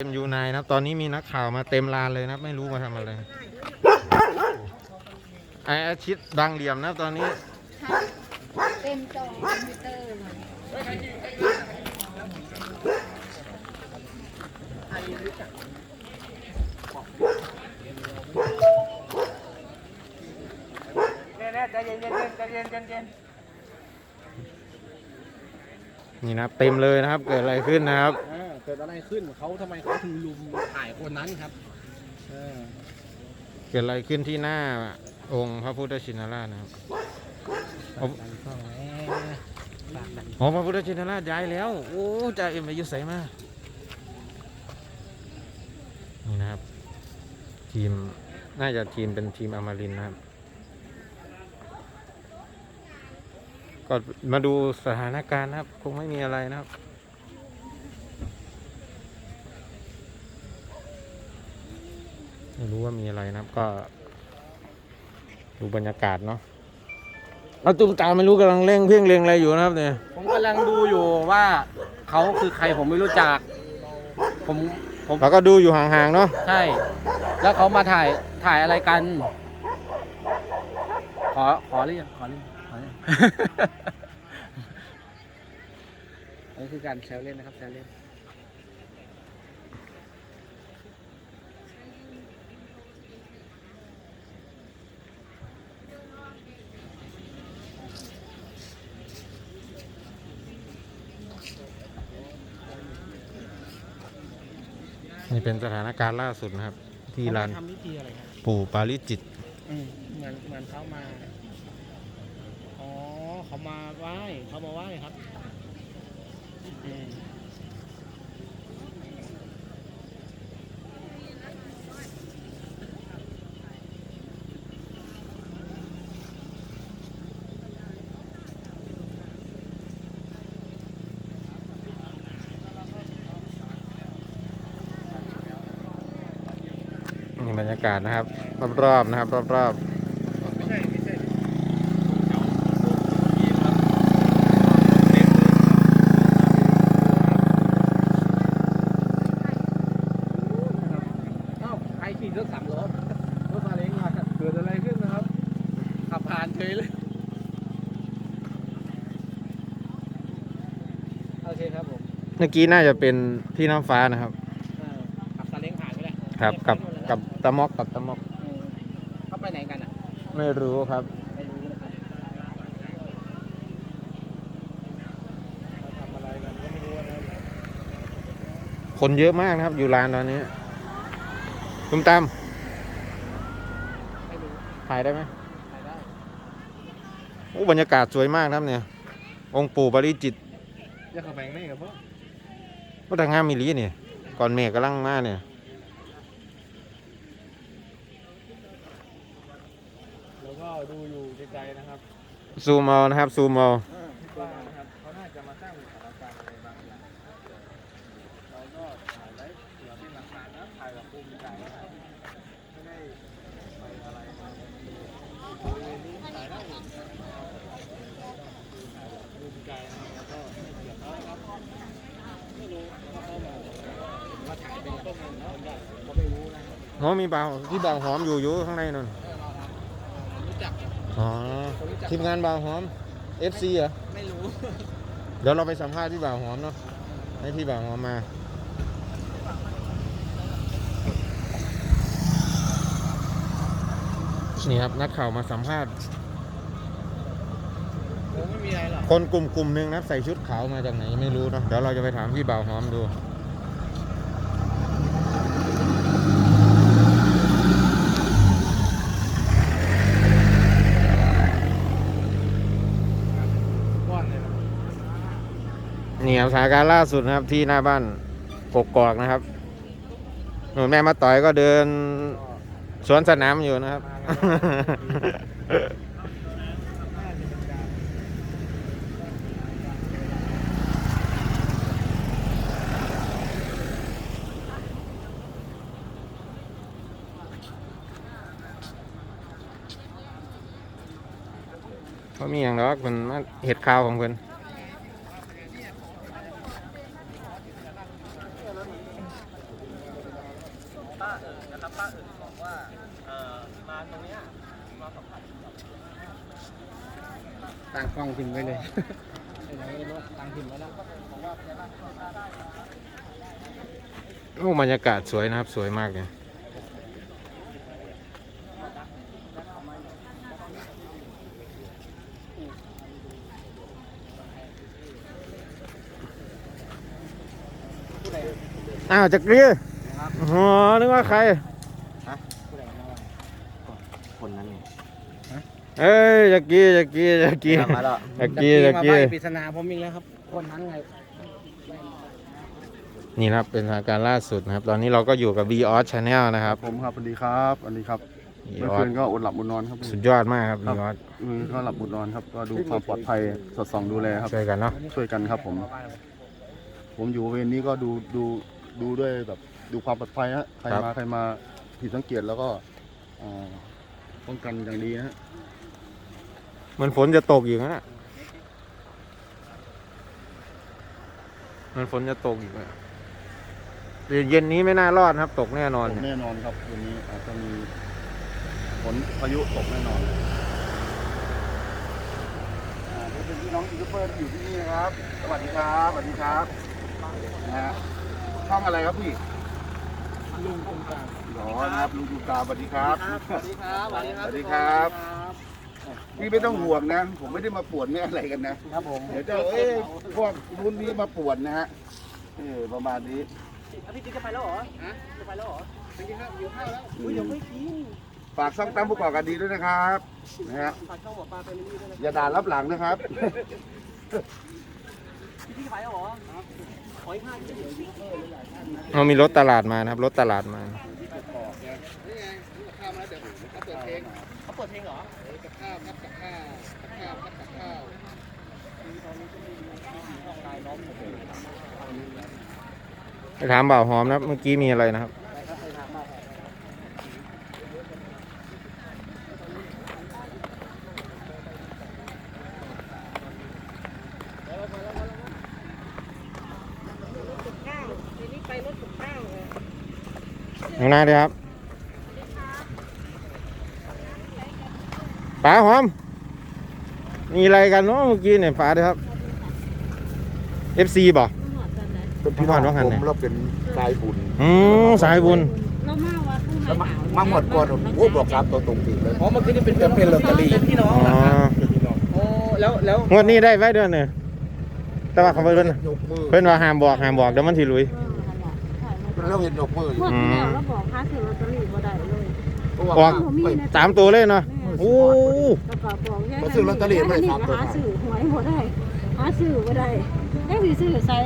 เต็มยูไนนะตอนนี้มีนักข่าวมาเต็มลานเลยนะไม่รู้มาทำอะไรไออาชิตดังเหลี่ยมนะตอนนี้เต็มจอคอมพิวเตอร์เลยเนี่ยนี่ยใจเย็นใจเย็นใจเย็นนี่นะเต็มเลยนะครับเกิดอะไรขึ้นนะครับ กิดอะไรขึ้นเขาทำไมเขาถึงลุมถ่ายคนนั้นครับเออเกิดอะไรขึ้นที่หน้าองค์พระพุทธชินราชนะครับดันช่องแหมปากดันอ๋อพระพุทธชินราชย้ายแล้ว โอ้จ่าเอ็มอายุใสมากนี่นะครับ ทีมน่าจะทีมเป็นทีมอมรินทร์นะครับ ก็มาดูสถานการณ์นะครับ คงไม่มีอะไรนะครับ ไม่รู้ว่ามีอะไรนะครับก็ ดูบรรยากาศเนาะเอาตุ้มตามไม่รู้กำลังเร่งเพ่งเร่งอะไรอยู่นะครับเนี่ยผมกำลังดูอยู่ว่าเขาคือใครผมไม่รู้จัก ผมผมเราก็ดูอยู่ห่างๆเนาะใช่ แล้วเขามาถ่ายถ่ายอะไรกัน ขอขอหรือยังขอหรือยังขอหรือยัง อันนี้คือการแซวเล่นนะครับแซวเล่น นี่เป็นสถานการณ์ล่าสุดนะครับ ที่ลานเขมทำพิธีอะไรครับปู่ปาริจิต อืมเหมือนเหมือนเขามา อ๋อเขามาไหว้เขามาไหว้ครับอืม รรยากาศนะครับ รอบๆนะครับ รอบไม่ใช่ไม่ใช่เอ้าใครขี่รถสามล้อรถซาเล้งมาเกิดอะไรขึ้นนะครับขับผ่านเฉยเลยโอเคครับผมๆเมื่อกี้น่าจะเป็นพี่น้ำฟ้านะครับเออขับซาเล้งผ่านไปแล้วครับกับกับตะมอกกับตะมอกเออเขาไปไหนกันอะ ไม่รู้ครับ ไม่รู้นะครับเขาทำอะไรกันก็ไม่รู้นะครับคนเยอะมากนะครับ อยู่ลานตอนนี้ตุ้มตามไม่รู้ถ่ายได้ไหมถ่ายได้โอ้บรรยากาศสวยมากนะครับเนี่ย องค์ปู่ปาริจิตจะขับแบงได้กับพ่อก็ทางงามมิลีนี่ก่อนเมฆกำลังมาเนี่ย แล้วก็ดูอยู่ไกลๆนะครับซูมเอานะครับซูมเอาว่านะครับเขาน่าจะมาสร้างสถานการณ์อะไรบางอย่างเราก็ถ่ายไว้เผื่อเป็นหลักฐานนะถ่ายแบบภูมิใจนะครับไม่ได้ไปอะไรนะบริเวณนี้ถ่ายได้ถ่ายแบบภูมิใจนะครับแล้วก็ไม่เกี่ยวน้อยครับไม่รู้ว่าเขามามาถ่ายเป็นต้นเงินเนาะเขาไม่รู้นะครับหอมมีบ่าวที่บ่าวหอมอยู่อยู่ข้างในนั่นผมรู้จัก อ๋อทีมงานบ่าวหอม FC เหรอ ไม่รู้ เดี๋ยวเราไปสัมภาษณ์ที่บ่าวหอมเนาะ ให้ที่บ่าวหอมมา นี่ครับนักข่าวมาสัมภาษณ์ ผมไม่มีอะไรหรอก คนกลุ่มกลุ่มหนึ่งนะครับใส่ชุดขาวมาจากไหนไม่รู้เนาะ เดี๋ยวเราจะไปถามพี่บ่าวหอมดู ก้อนเลยนะ นี่ครับสถานการณ์ล่าสุดนะครับที่หน้าบ้านกกอกนะครับ หนูแม่มาต่อยก็เดินสวนสนามอยู่นะครับเพราะมีอย่างแล้วคนมาเห็ดข่าวของเพิ่น ป้าเอิญนะครับป้าเอิญบอกว่าเอ่อมาตรงเนี้ยมาสัมผัสกับ ตั้งกล้องพิมพ์ไว้เลยตั้งพิมพ์ไว้แล้วโอ้บรรยากาศสวยนะครับ สวยมากเลยอ้าวจักรีอ๋อนึกว่าใคร คนนั้นไง เอ้ยจักรีจักรีจักรีมาแล้วจักรีจักมารีใบ้ปริศนาผมอีกแล้วครับ คนนั้นไง นี่นะครับเป็นสถานการณ์ล่าสุดนะครับ ตอนนี้เราก็อยู่กับ v ีออสชาแนลนะครับ ผมครับสวัสดีครับสวัสดีครับ v ีเมื่อออคืสนก็อดหลับอดนอนครับสุดยอดมากครับ v ีออสมือก็หลับอดนอนครับ ก็ดูความปลอดภัยสอดส่องดูแลครับช่วยกันเนาะช่วยกันครับผม ผมอยู่เวรนี้ก็ดูดูดูด้วยแบบดูความปลอดภัยฮะใครมาใครมาผิดสังเกตแล้วก็อ่าป้องกันอย่างดีนะฮะเห มันฝนจะตกอยู่นะเหมันฝนจะตกอีกอะเย็นเย็นนี้ไม่น่ารอดนะครับ ตกแน่นอน ตกแน่นอนครับวันนี้อาจจะมีฝนพายุตกแน่นอนอ่านี่เป็นพี่น้องยูทูบเบอร์ที่อยู่ที่นี่นะครับ สวัสดีครับ สวัสดีครับนะฮะช่องอะไรครับพี่ลุงตรงกลางอ๋อนะครับลุงยูกาสวัสดีครับ สวัสดีครับ สวัสดีครับสวัสดีครับ พี่ไม่ต้องห่วงนะ ผมไม่ได้มาปวดไม่อะไรกันนะ ครับผมเดี๋ยวจะเอ้ยพวกรุ่นนี้มาปวดนะฮะเออประมาณนี้พี่จิ๊กจะไปแล้วเหรอฮะจะไปแล้วเหรอไปกินข้าวอยู่ข้าวแล้วอุ้ยยังไม่กินฝากซ่องตั้มผู้ก่อการดีด้วยนะครับนะฮะฝากช่องหมอปลาไปนี่ด้วยนะอย่าด่ารับหลังนะครับพี่จิ๊กจะไปแล้วเหรอขออีกห้าทีเรามีรถตลาดมานะครับรถตลาดมาาวมาเดี๋ยวเขาเปิดเพลงเขาเปิดเพลงเหรอเอกับข้าวครับกับข้าวกับข้าวครับกับข้าวไปถามบ่าวหอมนะเมื่อกี้มีอะไรนะครับข้างหน้าดีครับ ป๋าหอม มีอะไรกันเนาะเมื่อกี้เนี่ยป๋าดีครับ FC บ่ พี่พรว่าไงเนี่ยผมเราเป็นสายบุญอืมสายบุญ เรามาวัดผู้ใหม่มาหมดก่อนโอ้บอกครับตัวตรงจริงเลย อ๋อเมื่อกี้นี่เป็นเป็นลอตเตอรี่เป็นพี่น้องอ๋อโอ้แล้วแล้วงวดนี้ได้ไว้เดือนหนึ่งแต่ว่าเขาเพิ่นยกมือเพิ่นว่าห้ามบอกห้ามบอกเดี๋ยวมันสิลุย เราเห็นยกมืออยู่พวกที่แล้วเราบอกค้าซื้อลอตเตอรี่บ่ได้เลยออกสามตัวเลยเนาะ โอ้แล้วก็บอกแค่มาซื้อลอตเตอรี่ไม่นี่สามก็ตัว หาซื้อหวยบ่ได้หาซื้อบ่ได้แค่สิซื้อใส่